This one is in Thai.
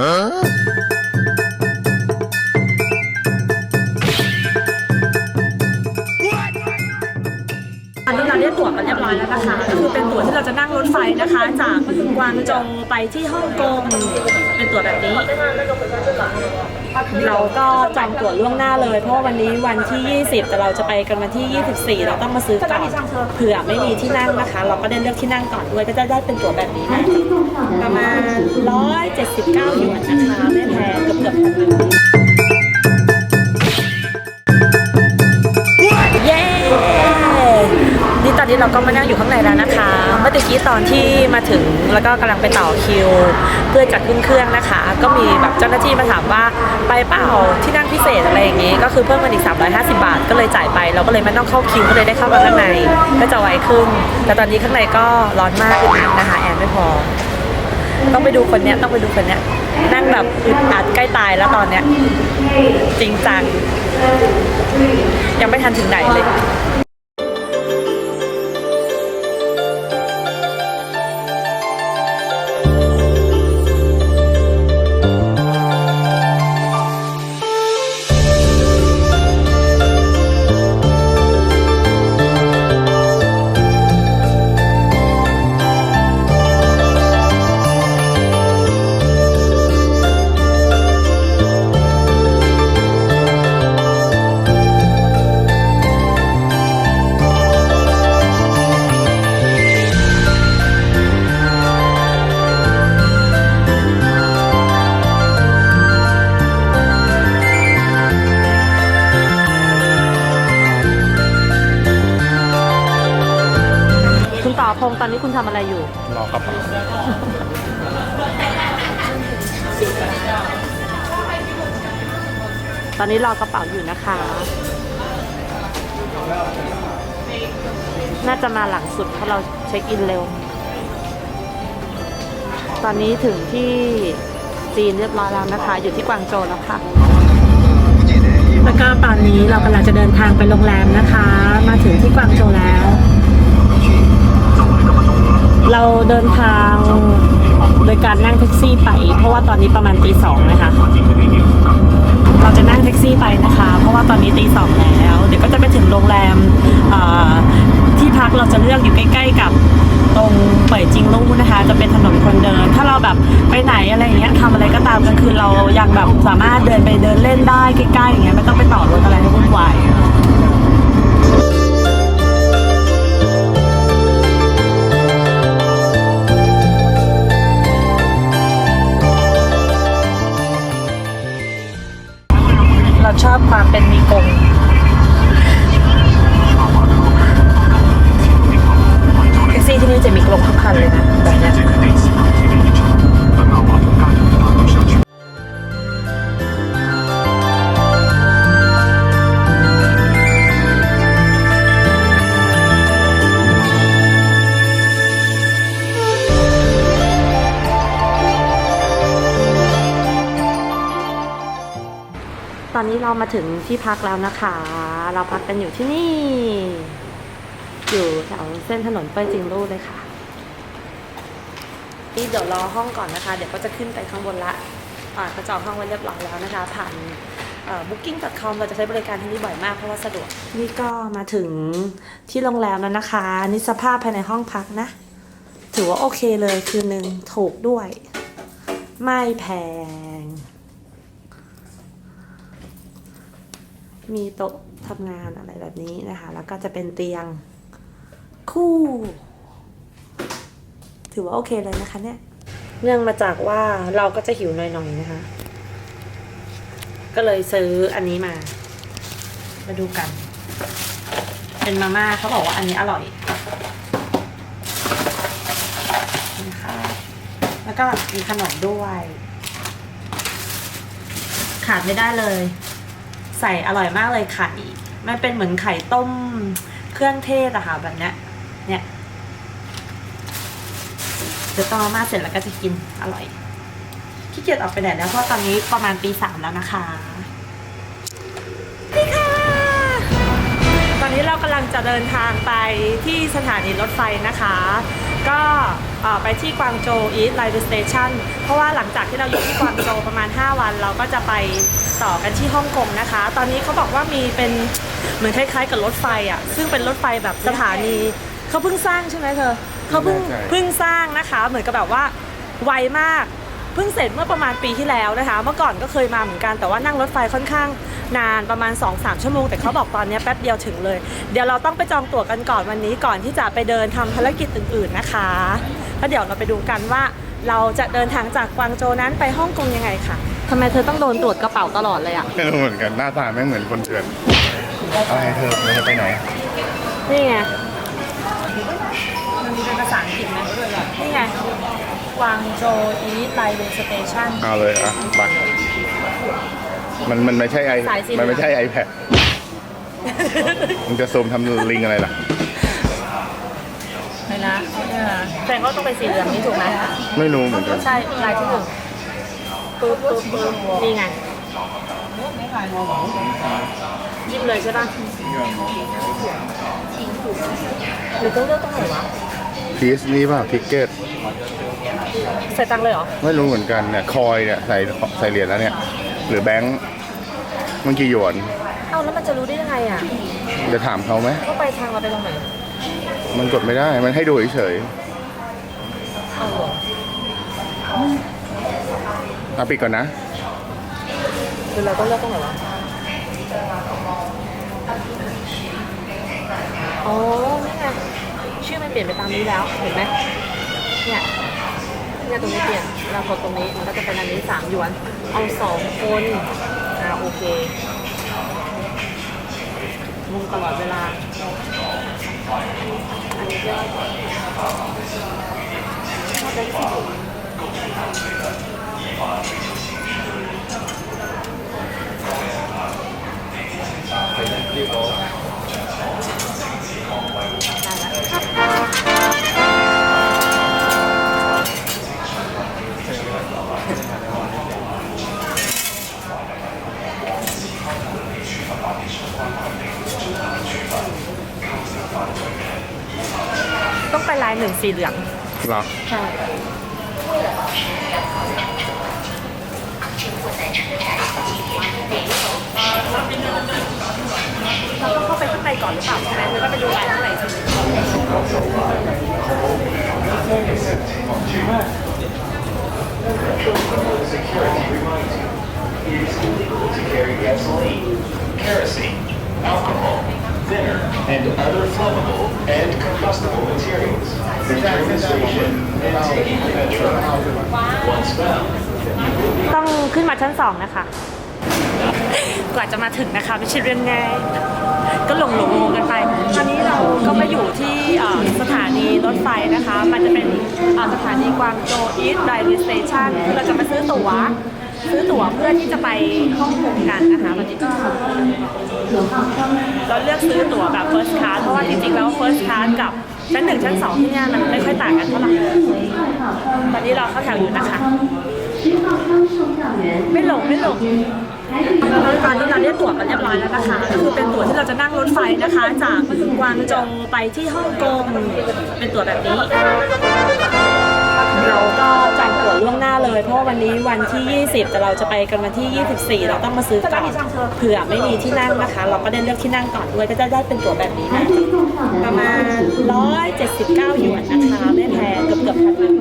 อั เราจะนั่งรถไฟนะคะ จากกวางโจวไปที่ฮ่องกงเป็นตั๋วแบบนี้ เราก็จองตั๋วล่วงหน้าเลย เพราะวันนี้วันที่ 20 แต่เราจะไปกันวันที่ 24 เราต้องมาซื้อก่อนเผื่อไม่มีที่นั่งนะคะ เราก็ได้เลือกที่นั่งก่อนด้วยก็จะได้เป็นตั๋วแบบนี้นะประมาณ 179หยวนนะคะไม่แพงเกือบเกือบพัน อนที่มาถึงแล้วก็กำลังไปต่อคิว เพื่อจะขึ้นเครื่องนะคะ ก็มีแบบเจ้าหน้าที่มาถามว่าไปเปล่าที่นั่งพิเศษอะไรอย่างงี้ ก็คือเพิ่มมาอีก 350 บาท ก็เลยจ่ายไปเราก็เลยไม่ต้องเข้าคิวก็เลยได้เข้ามาข้างใน ก็จะไวขึ้น แต่ตอนนี้ข้างในก็ร้อนมากอึดอัดนะคะแอร์ไม่พอ ต้องไปดูคนเนี้ยต้องไปดูคนเนี้ยนั่งแบบอึดอัดใกล้ตายแล้วตอนเนี้ยจริงจังยังไม่ทันถึงไหนเลย ตอนนี้รอกระเป๋าอยู่นะคะ น่าจะมาหลังสุดเพราะเราเช็คอินเร็ว ตอนนี้ถึงที่จีนเรียบร้อยแล้วนะคะ อยู่ที่กวางโจวแล้วค่ะแล้วก็ตอนนี้เรากำลังจะเดินทางไปโรงแรมนะคะ มาถึงที่กวางโจวแล้ว เราเดินทาง โดยการนั่งแท็กซี่ไป เพราะว่าตอนนี้ประมาณตีสองนะคะเราจะนั่งแท็กซี่ไปนะคะ เพราะว่าตอนนี้ตีสองแล้ว เดี๋ยวก็จะไปถึงโรงแรมที่พักเราจะเลือกอยู่ใกล้ ๆ กับตรงเป่ยจิงลู่นะคะ จะเป็นถนนคนเดิน ถ้าเราแบบไปไหนอะไรเงี้ยทำอะไรก็ตามกลางคืนเรายังแบบสามารถเดินไปเดินเล่นได้ใกล้ๆอย่างเงี้ยไม่ต้องไปต่อรถอะไรให้วุ่นวาย นี้เรามาถึงที่พักแล้วนะคะ เราพักกันอยู่ที่นี่ อยู่แถวเส้นถนนเป้ยจิงลู่เลยค่ะนี่เดี๋ยวรอห้องก่อนนะคะ เดี๋ยวก็จะขึ้นไปข้างบนละอ่าเขาจองห้องไว้เรียบร้อยแล้วนะคะ ผ่าน booking.com เราจะใช้บริการที่นี่บ่อยมากเพราะว่าสะดวก นี่ก็มาถึงที่โรงแรมแล้วนะคะ นี่สภาพภายในห้องพักนะ ถือว่าโอเคเลยคืนหนึ่งถูกด้วย ไม่แพง มีโต๊ะทำงานอะไรแบบนี้นะคะ แล้วก็จะเป็นเตียงคู่ ถือว่าโอเคเลยนะคะเนี่ย เนื่องมาจากว่าเราก็จะหิวหน่อยๆนะคะ ก็เลยซื้ออันนี้มา มาดูกัน เป็นมาม่าเขาบอกว่าอันนี้อร่อยนะคะแล้วก็มีขนมด้วย ขาดไม่ได้เลย ใส่อร่อยมากเลยไข่ มันเป็นเหมือนไข่ต้มเครื่องเทศอะค่ะแบบเนี้ย เนี่ยเดี๋ยวตอนมาม่าเสร็จแล้วก็จะกินอร่อยขี้เกียจออกไปไหนแล้วเพราะตอนนี้ประมาณตีสามแล้วนะคะนี่ค่ะ ตอนนี้เรากำลังจะเดินทางไปที่สถานีรถไฟนะคะ ก็เอ่อไปที่กวางโจวอีสไลน์สเตชันเพราะว่าหลังจากที่เราอยู่ที่กวางโจวประมาณ 5 วัน เราก็จะไปต่อกันที่ฮ่องกงนะคะ ตอนนี้เขาบอกว่ามีเป็นเหมือนคล้ายๆกับรถไฟอะซึ่งเป็นรถไฟแบบสถานีเขาเพิ่งสร้างใช่ไหมเธอเขาเพิ่งไม่แน่ใจเพิ่งสร้างนะคะ เหมือนกับแบบว่าไวมากเพิ่งเสร็จเมื่อประมาณปีที่แล้วนะคะ เมื่อก่อนก็เคยมาเหมือนกันแต่ว่านั่งรถไฟค่อนข้างนานประมาณ 2-3 ชั่วโมง แต่เขาบอกตอนนี้แป๊บเดียวถึงเลย เดี๋ยวเราต้องไปจองตั๋วกันก่อนวันนี้ก่อนที่จะไปเดินทำภารกิจอื่น ๆนะคะแล้วเดี๋ยวเราไปดูกันว่าเราจะเดินทางจากกวางโจวนั้นไปฮ่องกงยังไงค่ะทำไมเธอต้องโดนตรวจกระเป๋าตลอดเลยอะไม่รู้เหมือนกันหน้าตาไม่เหมือนคนเถื่อนอะไรเธอเราจะไปไหน นี่ไงมันมีเป็นภาษาอังกฤษไหมนี่ไง กวางโจวอีสไลน์สเตชันเอาเลยอะไปมันมันไม่ใช่ไอสายสีเหลือง มันไม่ใช่ไอแพดมันจะซูมทำลิงอะไรล่ะไปนะแสดงว่าต้องเป็นสีเหลืองนี่ถูกไหมไม่รู้เหมือนกัน ใช่ลายที่หนึ่งปึ๊บปึ๊บปึ๊บนี่ไงยิ้มเลยใช่ป่ะหรือต้องเลือกตรงไหนวะพีซนี่ป่ะทิกเก็ต ใส่ตังค์เลยเหรอ ไม่รู้เหมือนกันเนี่ยคอยเนี่ยใส่ใส่เหรียญแล้วเนี่ย หรือแบงค์มันกี่หยวนเอ้าแล้วมันจะรู้ได้ยังไงอะจะถามเขาไหมว่าไปทางเราไปตรงไหนมันกดไม่ได้มันให้ดูเฉยเอาเหรอๆเอาปิดก่อนนะคือเราต้องเลือกตรงไหนวะอ๋อนี่ไงชื่อมันเปลี่ยนไปตามนี้แล้วเห็นไหมเนี่ย เนี่ยตรงนี้เปลี่ยนเรากดตรงนี้มันก็จะเป็นอันนี้สามหยวน เอาสองคนอ่าโอเคมุงตลอดเวลา อันนี้ก็ชอบได้ที่สุ ต้องไปลายหนึ่งสีเหลืองเหรอใช่เราต้องเข้าไปข้างในก่อนหรือเปล่าใช่ไหมหรือว่าไปดูลายข้างในใช่ไหม is illegal to carry gasoline, kerosene, alcohol, thinner, and other flammable and combustible materials entering the station and taking the metro. Once found, ต้องขึ้นมาชั้นสองนะคะ กว่าจะมาถึงนะคะไม่ใช่เรื่องง่าย ก็หลงหลงงงกันไป ตอนนี้เราก็มาอยู่ที่สถานีรถไฟนะคะ มันจะเป็นสถานีกวางโจวอีสไ i เ e สเตชันเราจะมาซื้อตั๋วซื้อตั๋วเพื่อที่จะไปฮ่องกงกันนะคะวันนี้ก็เราเลือกซื้อตั๋วแบบ first class เพราะว่าจริงๆแล้ว first class กับชั้นหนึ่งชั้นสองที่เนี่ยมันไม่ค่อยต่างกันเท่าไหร่ตอนนี้เราเข้าแถวอยู่นะคะ ไม่หลงไม่หลง ตอนนี้เราได้ตั๋วกันเรียบร้อยแล้วนะคะก็คือเป็นตั๋วที่เราจะนั่งรถไฟนะคะ จากกวางโจวไปที่ฮ่องกงเป็นตั๋วแบบนี้ เราก็จองตั๋วล่วงหน้าเลย เพราะวันนี้วันที่ 20 แต่เราจะไปกันวันที่ 24 เราต้องมาซื้อก่อนเผื่อไม่มีที่นั่งนะคะ เราก็ได้เลือกที่นั่งก่อนด้วยก็จะได้เป็นตั๋วแบบนี้ประมาณ 179หยวนนะคะไม่แพงเกือบเกือบพันหนึ่ง